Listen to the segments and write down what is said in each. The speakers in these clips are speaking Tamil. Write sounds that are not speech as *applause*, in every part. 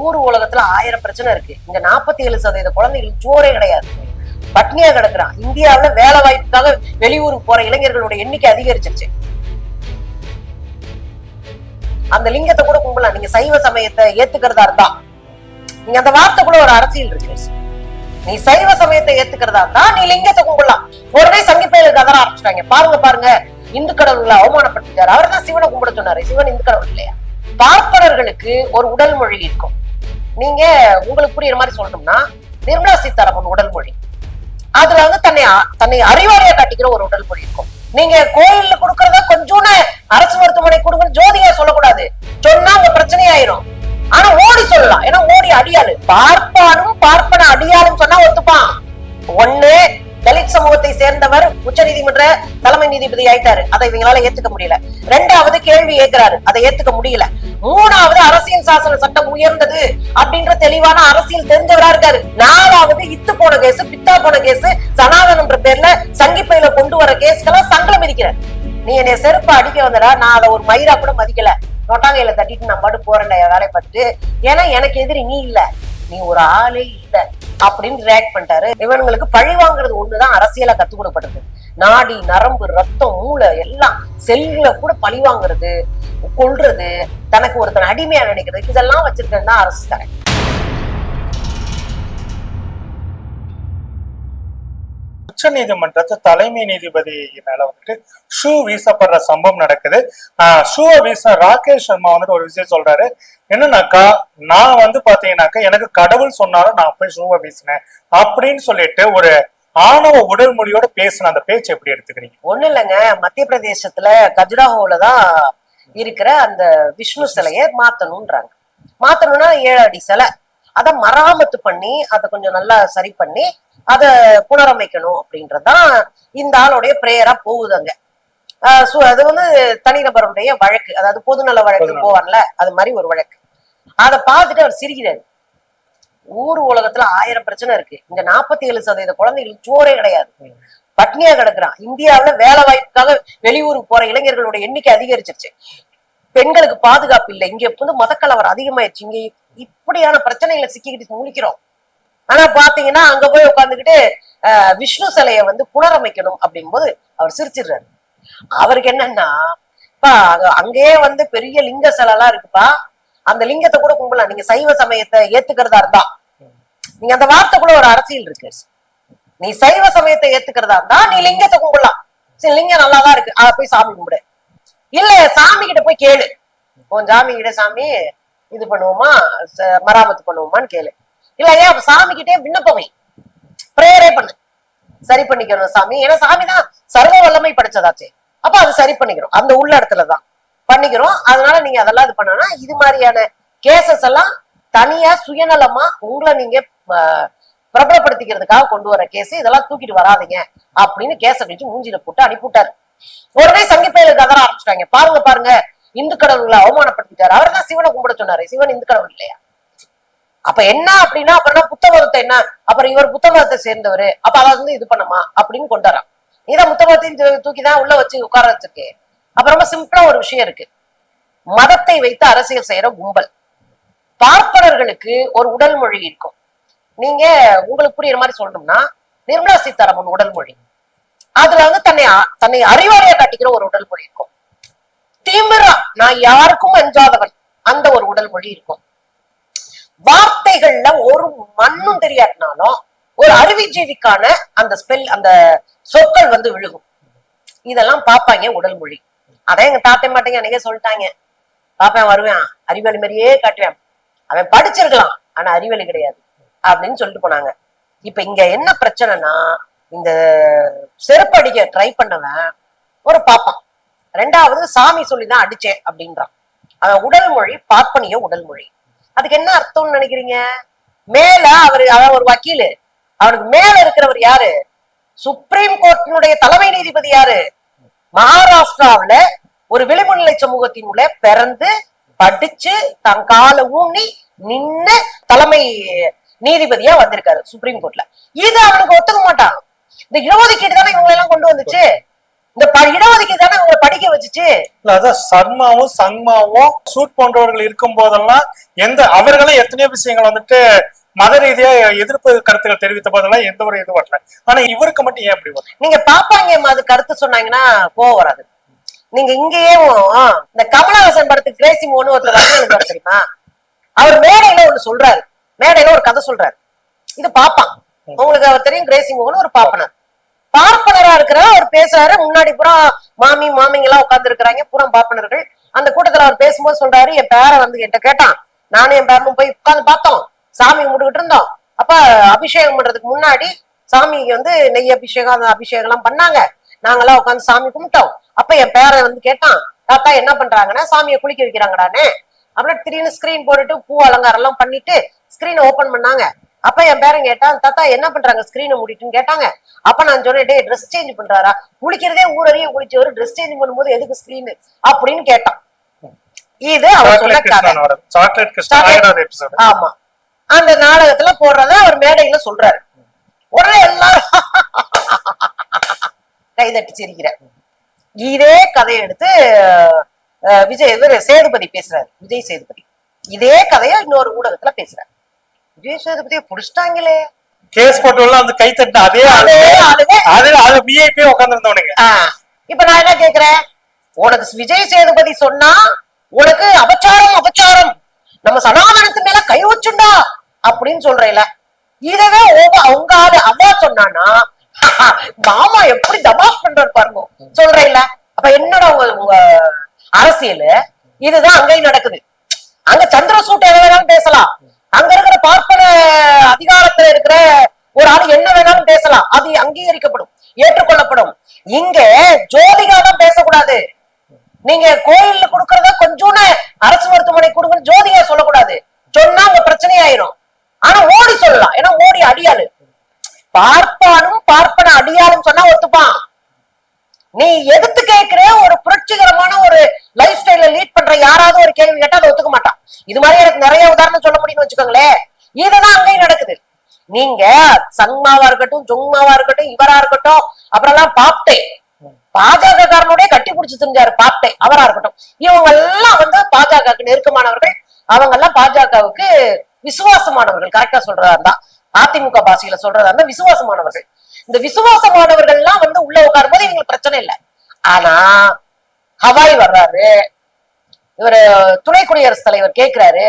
ஊர் உலகத்துல ஆயிரம் பிரச்சனை இருக்கு. இங்க நாற்பத்தி ஏழு சதவீத குழந்தைகளுக்கு சோறே கிடையாது. பட்னியா கிடக்குறான். இந்தியாவுல வேலை வாய்ப்புக்காக வெளியூருக்கு போற இளைஞர்களோட எண்ணிக்கை அதிகரிச்சிருச்சு. அந்த லிங்கத்தை கூட கும்பலாம். நீங்க சைவ சமயத்தை ஏத்துக்கிறதா இருந்தா. நீங்க அந்த வார்த்தை கூட ஒரு அரசியல் இருக்கு. நீ சைவ சமயத்தை ஏத்துக்கிறதா இருந்தா நீ லிங்கத்தை கும்பிடலாம் உடனே சங்கிப்பையில கதற ஆரம்பிச்சிட்டாங்க. பாருங்க பாருங்க. இந்து கடவுள்களை அவமானப்படுத்திட்டாரு. அவர் தான் சிவனை கும்பிட சொன்னாரு. சிவன் இந்து கடவுள் இல்லையா? பார்ப்பனர்களுக்கு ஒரு உடல் மொழி இருக்கும். நீங்க உங்களுக்கு புரியுற மாதிரி சொல்லணும்னா நிர்மலா சீதாராமன் உடல் மொழி. அதுல வந்து தன்னை தன்னை அறிவாளியா காட்டிக்கிற ஒரு உடல் மொழி இருக்கும். நீங்க கோயில்ல கொடுக்கறத கொஞ்சோன்னு அரசு மருத்துவமனை கொடுங்க ஜோதியா சொல்லக்கூடாது. சொன்னா உங்க பிரச்சனையாயிரும். ஆனா ஓடி சொல்லலாம். ஏன்னா ஓடி அடியாளு. பார்ப்பானும் பார்ப்பன அடியாளும் சொன்னா ஒத்துப்பான். ஒண்ணு தலித் சமூகத்தை சேர்ந்தவர் உச்ச நீதிமன்ற தலைமை நீதிபதி ஆயிட்டாரு. அதை இவங்களால ஏத்துக்க முடியல. ரெண்டாவது கேள்வி ஏற்கிறாரு அதை ஏத்துக்க முடியல. மூணாவது அரசியல் சாசன சட்டம் உயர்ந்தது அப்படின்ற தெளிவான அரசியல் தெரிஞ்சவரா இருக்காரு. நாலாவது இத்து போன கேஸ் பித்தா போன கேஸ் சனாதனம்ன்ற பேர்ல சங்கிப்பையில கொண்டு வர கேஸ்க்கெல்லாம் சங்கலம் இருக்கிறார் நீ என்னை செருப்பு அடிக்க வந்தடா நான் அதை ஒரு மயிரா கூட மதிக்கல. நொட்டாங்கையில தட்டிட்டு நான் பாட்டு போறேன்டா என் வேலையை பார்த்துட்டு. ஏன்னா எனக்கு எதிரி நீ இல்ல. நீ ஒரு ஆளே இல்ல. அப்படின்னு ரியாக்ட் பண்ணிட்டாரு. இவனுங்களுக்கு பழி வாங்குறது ஒண்ணுதான் அரசியலா கத்து கொடுக்கப்பட்டது நாடி நரம்பு ரத்தம் மூளை எல்லாம் செல்களை கூட பழி வாங்குறது கொள்றது தனக்கு ஒருத்தன் அடிமையா நினைக்கிறது இதெல்லாம் வச்சிருக்கேன் தான் அரசு தரேன் உச்ச நீதிமன்றத்து தலைமை நீதிபதி மேல வந்துட்டு ஷூ வீசப்படுற சம்பவம் நடக்குது. ஷூ ஷூவை வீச ராகேஷ் சர்மா வந்துட்டு ஒரு விஷயம் சொல்றாரு. என்னன்னாக்கா நான் வந்து பாத்தீங்கன்னாக்கா எனக்கு கடவுள் சொன்னாலும் நான் போய் ஷூவை வீசினேன் அப்படின்னு சொல்லிட்டு ஒரு ஆணவ உடல் மொழியோட பேசின அந்த பேச்சு எப்படி எடுத்துக்கிறீங்க? ஒண்ணு இல்லைங்க. மத்திய பிரதேசத்துல கஜுராஹோல தான் இருக்கிற அந்த விஷ்ணு சிலையை மாத்தணும்ன்றாங்க. மாத்தணும்னா ஏழு அடி சிலை. அதை மராமத்து பண்ணி அதை கொஞ்சம் நல்லா சரி பண்ணி அதை புனரமைக்கணும் அப்படின்றதுதான் இந்த ஆளுடைய பிரேயரா போகுது அங்க ஆஹ் சு- அது வந்து தனிநபருடைய வழக்கு. அதாவது பொதுநல வழக்கு. போவார்ல அது மாதிரி ஒரு வழக்கு. அதை பார்த்துட்டு அவர் சிரிக்கிறாரு. ஊர் உலகத்துல ஆயிரம் பிரச்சனை இருக்கு. இங்க நாற்பத்தி ஏழு சதவீத குழந்தைகளுக்கு சோறே கிடையாது. பட்னியா கிடக்குறான். இந்தியாவுல வேலை வாய்ப்புக்காக வெளியூருக்கு போற இளைஞர்களோட எண்ணிக்கை அதிகரிச்சிருச்சு. பெண்களுக்கு பாதுகாப்பு இல்லை. இங்க வந்து மதக்கலவர் அதிகமாயிருச்சு. இங்க இப்படியான பிரச்சனைகளை சிக்கிக்கிட்டு முழிக்கிறோம். ஆனா பாத்தீங்கன்னா அங்க போய் உட்காந்துக்கிட்டு விஷ்ணு சிலைய வந்து புனரமைக்கணும் அப்படின் போது அவர் சிரிச்சிடுறாரு. அவருக்கு என்னன்னா பா அங்கேயே வந்து பெரிய லிங்க சிலை எல்லாம் இருக்குப்பா. அந்த லிங்கத்தை கூட கும்பலாம். நீங்க சைவ சமயத்தை ஏத்துக்கிறதா இருந்தா. நீங்க அந்த வார்த்தை கூட ஒரு அரசியல் இருக்கு. நீ சைவ சமயத்தை ஏத்துக்கிறதா இருந்தா நீ லிங்கத்தை கும்பிடலாம் சரி லிங்கம் நல்லாதான் இருக்கு. அத போய் சாமி கும்பிடு. இல்ல சாமி கிட்ட போய் கேளு. உன் சாமி கிட்ட சாமி இது பண்ணுவோமா? மராமத்து பண்ணுவோமான்னு கேளு. இல்ல ஏன் சாமி கிட்டே விண்ணப்பமை பிரேயரே பண்ணு. சரி பண்ணிக்கணும் சாமி. ஏன்னா சாமி தான் சர்வ வல்லமை படைச்சதாச்சே. அப்ப அது சரி பண்ணிக்கணும். அந்த உள்ள இடத்துலதான். பண்ணிக்கிறோம். அதனால நீங்க அதெல்லாம் இது பண்ணனா இது மாதிரியான கேசஸ் எல்லாம் தனியா சுயநலமா உங்களை நீங்க பிரபலப்படுத்திக்கிறதுக்காக கொண்டு வர கேஸ் இதெல்லாம் தூக்கிட்டு வராதீங்க அப்படின்னு கேச கழிச்சு மூஞ்சில போட்டு அனுப்பிவிட்டாரு. உடனே சங்கிப்பையில கதற ஆரம்பிச்சிட்டாங்க. பாருங்க பாருங்க. இந்து கடவுள்களை அவமானப்படுத்திட்டாரு. அவர் தான் சிவனை கும்பிட சொன்னாரு. சிவன் இந்து கடவுள் இல்லையா? அப்ப என்ன அப்படின்னா அப்புறம் புத்த மதத்தை என்ன? அப்புறம் இவர் புத்த மதத்தை சேர்ந்தவர். அப்ப அதை வந்து இது பண்ணுமா அப்படின்னு கொண்டாராம். நீதான் புத்த மதத்தையும் தூக்கிதான் உள்ள வச்சு உட்கார வச்சிருக்கேன் அப்ப ரொம்ப சிம்பிளா ஒரு விஷயம் இருக்கு. மதத்தை வைத்து அரசியல் செய்யற கும்பல். பார்ப்பனர்களுக்கு ஒரு உடல் மொழி இருக்கும். நீங்க உங்களுக்கு புரியுற மாதிரி சொல்லணும்னா நிர்மலா சீதாராமன் உடல் மொழி. அதுல வந்து தன்னை தன்னை அறிவாளியா காட்டிக்கிற ஒரு உடல் மொழி இருக்கும். திமிரா நான் யாருக்கும் அஞ்சாதவன். அந்த ஒரு உடல் மொழி இருக்கும். வார்த்தைகள்ல ஒரு மண்ணும் தெரியாதுனாலும் ஒரு அறிவுஜீவிக்கான அந்த ஸ்பெல் அந்த சொற்கள் வந்து விழுகும். இதெல்லாம் பாப்பாங்க உடல் மொழி. அதான் எங்க தாத்தே மாட்டேங்க அன்னைக்கே சொல்லிட்டாங்க. பாப்பேன் வருவேன். அறிவாளி மாதிரியே காட்டுவேன். அவன் படிச்சிருக்கலாம் ஆனா அறிவாளி கிடையாது அப்படின்னு சொல்லிட்டு போனாங்க. இப்ப இங்க என்ன பிரச்சனைனா இந்த செருப்பு அடிக்க ட்ரை பண்ணவன் ஒரு பாப்பான் ரெண்டாவது சாமி சொல்லிதான் அடிச்சேன் அப்படின்றான். அவன் உடல் மொழி பார்ப்பனிய உடல் மொழி. அதுக்கு என்ன அர்த்தம்னு நினைக்கிறீங்க? மேல அவரு அவன் ஒரு வக்கீலு. அவனுக்கு மேல இருக்கிறவர் யாரு? சுப்ரீம் கோர்ட்டினுடைய தலைமை நீதிபதி யாரு? மகாராஷ்டிராவுல ஒரு விளிம்புநிலை சமூகத்தினுள்ள பிறந்து படிச்சு தன் கால ஊனி நின்று தலைமை நீதிபதியா வந்திருக்காரு சுப்ரீம் கோர்ட்ல. இது அவனுக்கு ஒத்துக்க மாட்டான் இந்த இடஒதுக்கீடு தானே இவங்களை எல்லாம் கொண்டு வந்துச்சு? இந்த ப- இடஒதுக்கீடு தானே உங்களை படிக்க வச்சுச்சு? இல்ல அதான் சர்மாவும் சங்மாவும் சூட் போன்றவர்கள் இருக்கும் போதெல்லாம் எந்த அவர்களும் எத்தனையோ விஷயங்கள் வந்துட்டு மத ரீதியா எதிர்ப்பு கருத்துக்கள் தெரிவித்த போதெல்லாம் எந்த ஒரு இது வரல. ஆனா இவருக்கு மட்டும் ஏன் அப்படி வரும் நீங்க பாப்பாங்க அது கருத்து சொன்னாங்கன்னா கோவம் வராது. நீங்க இங்கேயே இந்த கமலஹாசன் படத்துக்கு கிரேசி மோனு ஒருத்தர் ரஜினி தெரியுமா? அவர் மேடையில ஒண்ணு சொல்றாரு. மேடையில ஒரு கதை சொல்றாரு. இது பாப்பான் உங்களுக்கு அவர் தெரியும் கிரேசி மோகன் ஒரு பாப்பனார். பார்ப்பனரா இருக்கிற அவர் பேசுறாரு. முன்னாடி பூரா மாமி மாமிங்க எல்லாம் உட்கார்ந்து இருக்கிறாங்க பூரா பார்ப்பனர்கள். அந்த கூட்டத்துல அவர் பேசும்போது சொல்றாரு என் பேரை வந்து என்கிட்ட கேட்டான். நானும் என் பேரனும் போய் உட்கார்ந்து பார்த்தோம். சாமி கும்பிட்டுக்கிட்டு இருந்தோம். அப்ப அபிஷேகம் பண்றதுக்கு முன்னாடி சாமிக்கு வந்து நெய் அபிஷேகம் அந்த அபிஷேகம் எல்லாம் பண்ணாங்க. நாங்கெல்லாம் உட்காந்து சாமி கும்பிட்டோம். அப்ப என் பேரை வந்து கேட்டான் தாத்தா என்ன பண்றாங்கன்னா சாமியை குளிக்க வைக்கிறாங்கடானே அப்புறம் திடீர்னு ஸ்கிரீன் போட்டுட்டு பூ அலங்காரம் எல்லாம் பண்ணிட்டு ஸ்கிரீனை ஓபன் பண்ணாங்க. அப்ப என் பேரன் கேட்டான் தாத்தா என்ன பண்றாங்க ஸ்கிரீனை மூடிட்டுன்னு? கேட்டாங்க. அப்ப நான் சொன்னேன் டே ட்ரெஸ் சேஞ்ச் பண்றாரா? குளிக்கிறதே ஊரறிய குளிச்சவர் ட்ரெஸ் சேஞ்ச் பண்ணும்போது எதுக்கு ஸ்கிரீன் அப்படின்னு கேட்டான். இது அவர் சொன்ன ஆமா. அந்த நாடகத்துல போடுறத அவர் மேடையில சொல்றாரு. உடனே எல்லாரும் கைதட்டி சிரிக்கிற இதே கதையை எடுத்து விஜய் இவர் சேதுபதி பேசுறாரு. விஜய் சேதுபதி. இதே கதையை இன்னொரு ஊடகத்துல பேசுறாரு. விஜய் சேதுபதியை புடிச்சிட்டாங்களே. கேஸ் போட்டு அந்த கை தட்டின அதே அதே அது அது விஐபி ஆ, இப்ப நான் என்ன கேக்குறேன்? உனக்கு விஜய் சேதுபதி சொன்னா உனக்கு அபச்சாரம் அபச்சாரம். நம்ம சனாதனத்து மேல கை வச்சுண்டா அப்படின்னு சொல்றேல இதவே உங்க- ஆளு அவா சொன்னானா *laughs* மாமா எப்படி தமாஷ் பண்றாரு பாருங்க. சொல்றேல அப்ப என்னடா உங்க உங்க அரசியல்? இதுதான் அங்கேயும் நடக்குது. அங்க சந்திரசூட் எதை வேணாலும் பேசலாம். அங்க இருக்கிற பார்ப்பன அதிகாரத்துல இருக்கிற ஒரு ஆள் என்ன வேணாலும் பேசலாம். அது அங்கீகரிக்கப்படும் ஏற்றுக்கொள்ளப்படும். இங்க ஜோதிகா தான் பேசக்கூடாது. நீங்க கோயில்ல கொடுக்கறத கொஞ்சோன்னு அரசு மருத்துவம் கொடுங்க ஜோதிகா சொல்லக்கூடாது சொன்னா உங்க பிரச்சனை ஆயிரும் ஆனா ஓடி சொல்லலாம் ஏன்னா ஓடி அடியாளு பார்ப்பானும் பார்ப்பன அடியாளும் சொன்னா ஒத்துப்பான் நீ எதிர்த்து கேட்கிற ஒரு புரட்சிகரமான ஒரு லைஃப் ஸ்டைல லீட் பண்ற யாராவது ஒரு கேள்வி கேட்டா அதை ஒத்துக்க மாட்டான் இது மாதிரி எனக்கு நிறைய உதாரணம் சொல்ல முடியும்னு வச்சுக்கோங்களேன். இதுதான் அங்கேயும் நடக்குது. நீங்க சங்மாவா இருக்கட்டும் ஜொங்மாவா இருக்கட்டும் இவரா இருக்கட்டும் அப்புறம் எல்லாம் பாப்டே. பாஜக காரனுடைய கட்டி பிடிச்சி தெரிஞ்சாரு பாப்டே அவரா இருக்கட்டும். இவங்க எல்லாம் வந்து பாஜகவுக்கு நெருக்கமானவர்கள். அவங்க எல்லாம் பாஜகவுக்கு விசுவாசமானவர்கள். கரெக்டா சொல்றதா இருந்தா அதிமுக பாஷையில சொல்றதா இருந்தா விசுவாசமானவர்கள். இந்த விசுவாசமானவர்கள் எல்லாம் வந்து உள்ள உட்காரும் போது இவங்களுக்கு பிரச்சனை இல்லை. ஆனா ஹவாய் வர்றாரு. இவரு துணை குடியரசுத் தலைவர் கேட்கிறாரு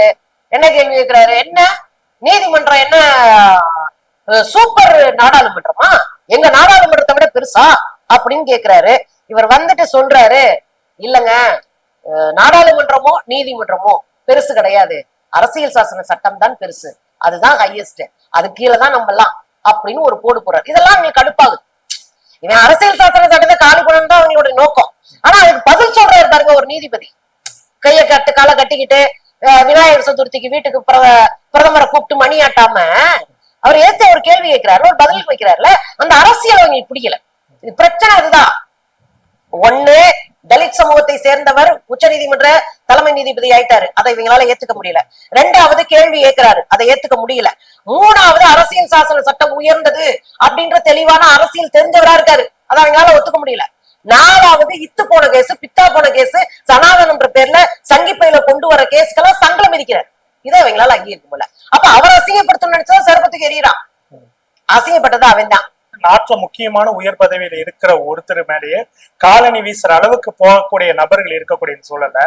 என்ன கேள்வி கேக்குறாரு? என்ன? நீதிமன்றம் என்ன சூப்பர் நாடாளுமன்றமா? எங்க நாடாளுமன்றத்தை விட பெருசா? அப்படின்னு கேக்குறாரு. இவர் வந்துட்டு சொல்றாரு இல்லங்க நாடாளுமன்றமோ நீதிமன்றமோ பெருசு கிடையாது. அரசியல் சாசன சட்டம் தான் பெருசு. அதுதான் ஹையஸ்ட் அது கீழே தான் நம்ம எல்லாம் அப்படின்னு ஒரு போடு போறாரு. இதெல்லாம் அவங்களுக்கு கடுப்பாகுது. இவன் அரசியல் சாசன சட்டத்தை காலி பண்ணணும் தான் அவங்களுடைய நோக்கம். ஆனா அதுக்கு பதில் சொல்றாரு பாருங்க ஒரு நீதிபதி. கையை கட்டு காலை கட்டிக்கிட்டு விநாயகர் சதுர்த்திக்கு வீட்டுக்கு பிர- பிரதமரை கூப்பிட்டு மணி ஆட்டாம அவர் ஏத்த ஒரு கேள்வி கேட்கிறாரு ஒரு பதில் வைக்கிறாருல அந்த அரசியல் அவங்களுக்கு பிடிக்கல. இது பிரச்சனை அதுதான். ஒண்ணு தலித் சமூகத்தை சேர்ந்தவர் உச்சநீதிமன்ற தலைமை நீதிபதி ஆயிட்டாரு. அதை இவங்களால ஏத்துக்க முடியல. ரெண்டாவது கேள்வி கேட்கிறாரு. அதை ஏத்துக்க முடியல. மூணாவது அரசியல் சாசன சட்டம் உயர்ந்தது அப்படின்ற தெளிவான அரசியல் தெரிஞ்சவரா இருக்காரு. அதை அவங்களால ஒத்துக்க முடியல. நாலாவது இத்து போன கேஸ் பித்தா போன கேஸ் சனாதனம்ன்ற பேர்ல சங்கிப்பையில கொண்டு வர கேஸ்க்கெல்லாம் சங்கலம் இருக்கிறார் இதை அவங்களால அங்கீகரிக்க முடியல. அப்ப அவர் அசிங்கப்படுத்தணும்னு நினைச்சா சர்பத்துக்கு எரியறான் அசிங்கப்பட்டது அவன் தான். நாட்டுல முக்கியமான உயர் பதவியில இருக்கிற ஒருத்தர் மேலேயே காலனி வீசுற அளவுக்கு போகக்கூடிய நபர்கள் இருக்கக்கூடிய சூழல்ல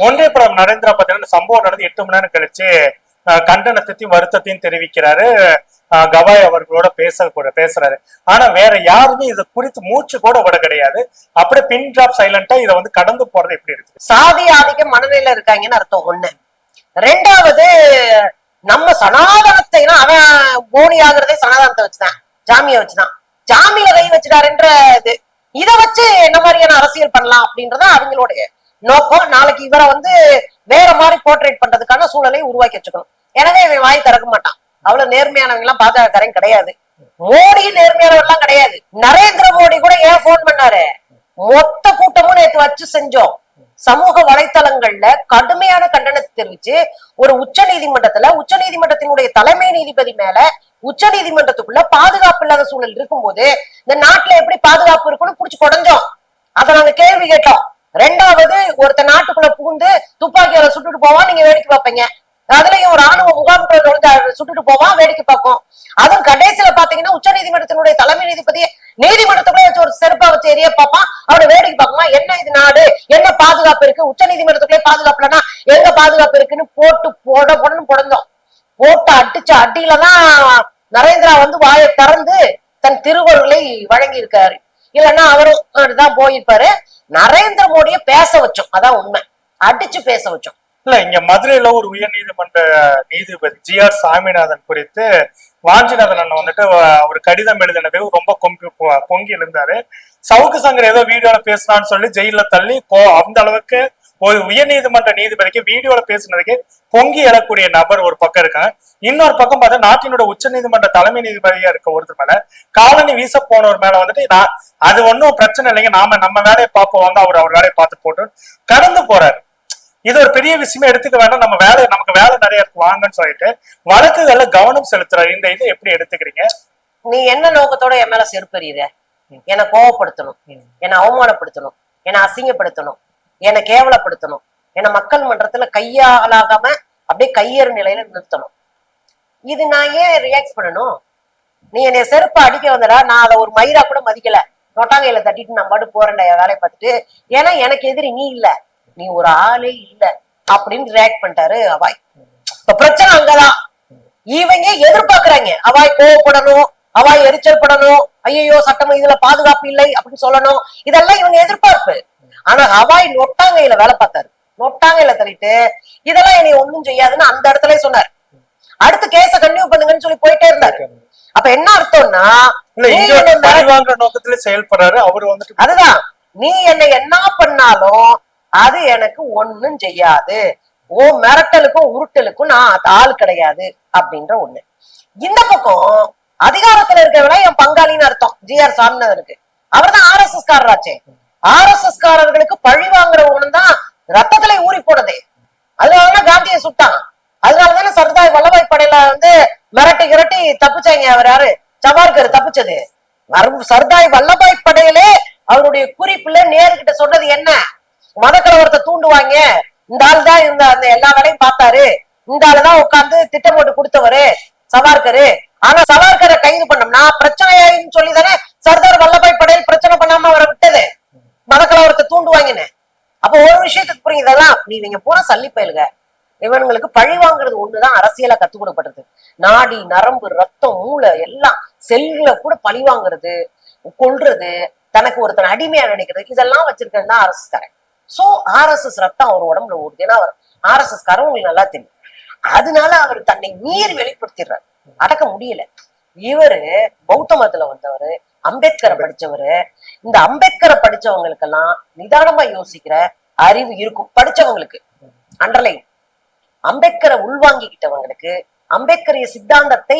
ஒன்றே பிரதமர் நரேந்திர பாத்தீங்கன்னா சம்பவம் நடந்து எட்டு மணி நேரம் கழிச்சு அஹ், கண்டனத்தையும் வருத்தத்தையும் தெரிவிக்கிறாரு. கவாய் அவர்களோட பேச கூட பேசுறாரு. ஆனா வேற யாருமே இது குறித்து மூச்சு கூட விட கிடையாது. அப்படியே பின் டிராப் சைலண்டா இதை வந்து கடந்து போறது எப்படி இருக்கு? சாதி ஆதிக்க மனநிலையில இருக்காங்கன்னு அர்த்தம் ஒண்ணு. ரெண்டாவது நம்ம சனாதனத்தை அவன் போனி ஆகுறதே சனாதனத்தை வச்சுதான். ஜாமிய வச்சுதான். ஜாமியில கை வச்சுட்டாருன்ற இது. இத வச்சு என்ன மாதிரியான அரசியல் பண்ணலாம் அப்படின்றத அவங்களுடைய நோக்கம். நாளைக்கு இவரை வந்து வேற மாதிரி போர்ட்ரேட் பண்றதுக்கான சூழலை உருவாக்கி வச்சுக்கணும். எனவே இவன் வாய் திறக்க மாட்டான். அவ்வளவு நேர்மையானவங்க எல்லாம் பாஜகக்காரன் கிடையாது. மோடி நேர்மையானவர் எல்லாம் கிடையாது. நரேந்திர மோடி கூட ஏன் போன் பண்ணாரு? மொத்த கூட்டமும் நேத்து வச்சு செஞ்சோம். சமூக வலைத்தளங்கள்ல கடுமையான கண்டனத்தை தெரிவிச்சு ஒரு உச்ச நீதிமன்றத்துல உச்ச நீதிமன்றத்தினுடைய தலைமை நீதிபதி மேல உச்ச நீதிமன்றத்துக்குள்ள பாதுகாப்பு இல்லாத சூழல் இருக்கும்போது இந்த நாட்டுல எப்படி பாதுகாப்பு இருக்குன்னு புடிச்சு குடஞ்சோம். அத நாங்க கேள்வி கேட்டோம். ரெண்டாவது ஒருத்த நாட்டுக்குள்ள புகுந்து துப்பாக்கியால சுட்டுட்டு போவான் நீங்க வேடிக்கை பார்ப்பீங்க. அதுலயும் ராணுவ முகாம்குள்ள நுழைஞ்சு சுட்டுட்டு போவான் வேடிக்கை பார்ப்போம் அதுவும் கடைசியில பாத்தீங்கன்னா உச்ச நீதிமன்றத்தினுடைய தலைமை நீதிபதி நீதிமன்றத்துக்குள்ளே வச்சு ஒரு செருப்பா வச்சு எரிய பார்ப்பான். அவனை வேடிக்கை பார்க்குமா? என்ன இது நாடு? என்ன பாதுகாப்பு இருக்கு? உச்ச நீதிமன்றத்துக்குள்ளே பாதுகாப்பு எங்க பாதுகாப்பு இருக்குன்னு போட்டு போட போடன்னு பொடந்தோம். போட்டு அடிச்ச அடியில தான் நரேந்திரா வந்து வாயை திறந்து தன் திருவருளை வழங்கி இருக்காரு இல்லைன்னா அவரும் தான் போயிருப்பாரு. நரேந்திர மோடிய பேச வச்சோம். அதான் உண்மை. அடிச்சு பேச வச்சோம். இல்ல இங்க மதுரையில ஒரு உயர் நீதிமன்ற நீதிபதி ஜி ஆர் சாமிநாதன் குறித்து வாஞ்சிநாதன் அண்ணன் வந்துட்டு அவர் கடிதம் எழுதினது ரொம்ப கொம்பி பொங்கி இருந்தாரு சவுக்கு சங்கர் ஏதோ வீடியோல பேசினான்னு சொல்லி ஜெயில தள்ளி கோ- அந்த அளவுக்கு ஒரு உயர் நீதிமன்ற நீதிபதிக்கு வீடியோல பேசினதுக்கு பொங்கி எழக்கூடிய நபர் ஒரு பக்கம் இருக்காங்க. இன்னொரு பக்கம் பார்த்தா நாட்டினோட உச்ச நீதிமன்ற தலைமை நீதிபதியா இருக்க ஒருத்தர் மேல காலனி வீச போனவர் மேல வந்துட்டு நான் அது ஒன்றும் பிரச்சனை இல்லைங்க. நாம நம்ம வேலையை பார்ப்போம் வந்து அவர் அவர் வேலையை பார்த்து போட்டு கடந்து போறாரு. இது ஒரு பெரிய விஷயமா எடுத்துக்க வேண்டாம். நம்ம வேலை நமக்கு வேலை நிறைய இருக்கு வாங்கன்னு சொல்லிட்டு வழக்குகள்ல கவனம் செலுத்துறாரு இந்த இதை எப்படி எடுத்துக்கிறீங்க? நீ என்ன நோக்கத்தோட என் மேல செருப்பறியுற என்னை கோவப்படுத்தணும். என்னை அவமானப்படுத்தணும். என்னை அசிங்கப்படுத்தணும். என்னை கேவலப்படுத்தணும். என்னை மக்கள் மன்றத்துல கையாலாகாம அப்படியே கையேறு நிலையில நிறுத்தணும். இது நான் ஏன் ரியாக்ட் பண்ணணும்? நீ என்னை செருப்பை அடிக்க வந்தடா. நான் அதை ஒரு மயிரா கூட மதிக்கல. நொட்டாங்கையில தட்டிட்டு நான் பாட்டு போறேன்டா என் வேலையை பார்த்துட்டு. ஏன்னா எனக்கு எதிரி நீ இல்ல. நீ ஒரு ஆளே இல்ல அப்படின்னு ரியாக்ட் பண்ணிட்டாரு அவாய். இப்ப பிரச்சனை அங்கதான். இவங்க எதிர்பார்க்கறாங்க. அவாய் கோவப்படணும் அவாய் எரிச்சல் படணும் ஐயோ சட்டம் இதுல பாதுகாப்பு இல்லை அப்படின்னு சொல்லணும். இதெல்லாம் இவங்க எதிர்பார்ப்பு. ஆனா அவாய் நொட்டாங்கையில வேலை பார்த்தாரு. நொட்டாங்கையில தள்ளிட்டு இதெல்லாம் என்னை ஒண்ணும் செய்யாதுன்னு அந்த இடத்துல சொன்னார். அடுத்து கேஸ கன்டினியூ பண்ணுங்கன்னு சொல்லி போயிட்டே இருந்தாரு. அப்ப என்ன அர்த்தம்னா நோக்கத்துல செயல்படுறாரு. அவர் வந்துட்டு அதுதான். நீ என்னை என்ன பண்ணாலும் அது எனக்கு ஒண்ணும் செய்யாது. ஓ மிரட்டலுக்கும் உருட்டலுக்கும் நான் ஆள் கிடையாது அப்படின்ற ஒண்ணு. இந்த பக்கம் அதிகாரத்துல இருக்கிறவங்க என் பங்காளின்னு அர்த்தம். ஜி ஆர் சாமிநாதனுக்கு. அவர் தான் ஆர் எஸ் எஸ் காரராச்சே. ஆர் எஸ் எஸ் காரர்களுக்கு பழி வாங்குற ஒண்ணு தான் ரத்தத்துல ஊறி போனதே. அதனால காந்தியை சுட்டான். அதனாலதானே சர்தார் வல்லபாய் படையில வந்து மிரட்டி கிரட்டி தப்பிச்சாங்க அவர் யாரு? சவார்கர் தப்பிச்சது. சர்தாய் வல்லபாய் படையிலே அவருடைய குறிப்புல நேருக்கிட்ட சொன்னது என்ன? மதக்கலவரத்தை தூண்டுவாங்க. இந்த ஆள் தான் இந்த அந்த எல்லா வேலையும் பார்த்தாரு. இந்த ஆளு தான் உட்கார்ந்து திட்டம் போட்டு கொடுத்தவரு சவார்கரு. ஆனா சவார்கரை கைது பண்ணோம்னா பிரச்சனையாயின்னு சொல்லி தானே சர்தார் வல்லபாய் படையல் பிரச்சனை பண்ணாம அவரை விட்டது. மதக்கலவரத்தை தூண்டுவாங்கன்னு. அப்போ ஒரு விஷயத்துக்கு புரியுது. இதெல்லாம் நீ இவங்க பூரா சல்லி பயலுக இவனுங்களுக்கு பழி வாங்குறது ஒண்ணுதான் அரசியலா கத்துக் கொடுக்கப்படுறது. நாடி நரம்பு ரத்தம் மூளை எல்லாம் செல்களை கூட பழி வாங்குறது கொல்றது தனக்கு ஒருத்தன் அடிமையா நினைக்கிறது இதெல்லாம் வச்சிருக்கிறது தான் அரசு தரேன் சோ ஆர்எஸ்எஸ் ரத்தம் அவர் உடம்புல ஓடுது. ஏன்னா அவர் ஆர்எஸ்எஸ் காரன் உங்களுக்கு நல்லா தெரியும். அதனால அவர் தன்னை மீறி வெளிப்படுத்திடுறாரு. அடக்க முடியல. இவரு பௌத்த மதத்துல வந்தவரு அம்பேத்கரை படிச்சவரு. இந்த அம்பேத்கரை படிச்சவங்களுக்கு எல்லாம் நிதானமா யோசிக்கிற அறிவு இருக்கும் படிச்சவங்களுக்கு. அண்டர்லைன் அம்பேத்கரை உள்வாங்கிக்கிட்டவங்களுக்கு அம்பேத்கரிய சித்தாந்தத்தை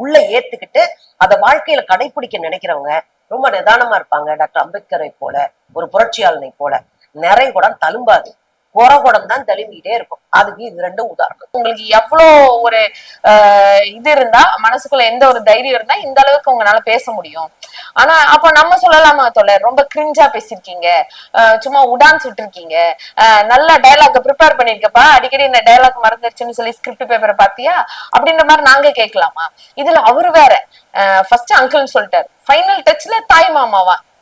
உள்ள ஏத்துக்கிட்டு அதை வாழ்க்கையில கடைபிடிக்க நினைக்கிறவங்க ரொம்ப நிதானமா இருப்பாங்க. டாக்டர் அம்பேத்கரை போல ஒரு புரட்சியாளனை போல. நிறைய குடம் தழும்பாது. குறை குடம் தான் தழும்பிக்கிட்டே இருக்கும். அதுக்கு இது ரெண்டும் உதாரணம். உங்களுக்கு எவ்வளோ ஒரு ஆஹ், இது இருந்தா மனசுக்குள்ள எந்த ஒரு தைரியம் இருந்தா இந்த அளவுக்கு உங்களால பேச முடியும். ஆனா அப்ப நம்ம சொல்லலாமா தோழர்? ரொம்ப கிரிஞ்சா பேசிருக்கீங்க சும்மா உடான் சுட்டிருக்கீங்க நல்ல டயலாக் ப்ரிப்பேர் பண்ணிருக்கப்பா. அடிக்கடி இந்த டயலாக் மறந்துருச்சுன்னு சொல்லி ஸ்கிரிப்ட் பேப்பரை பாத்தியா? அப்படின்ற மாதிரி நாங்க கேட்கலாமா? இதுல அவரு வேற. ஃபர்ஸ்ட் அங்கிள்னு சொல்லிட்டாரு. ஃபைனல் டச்ல தாய் மாமாவா?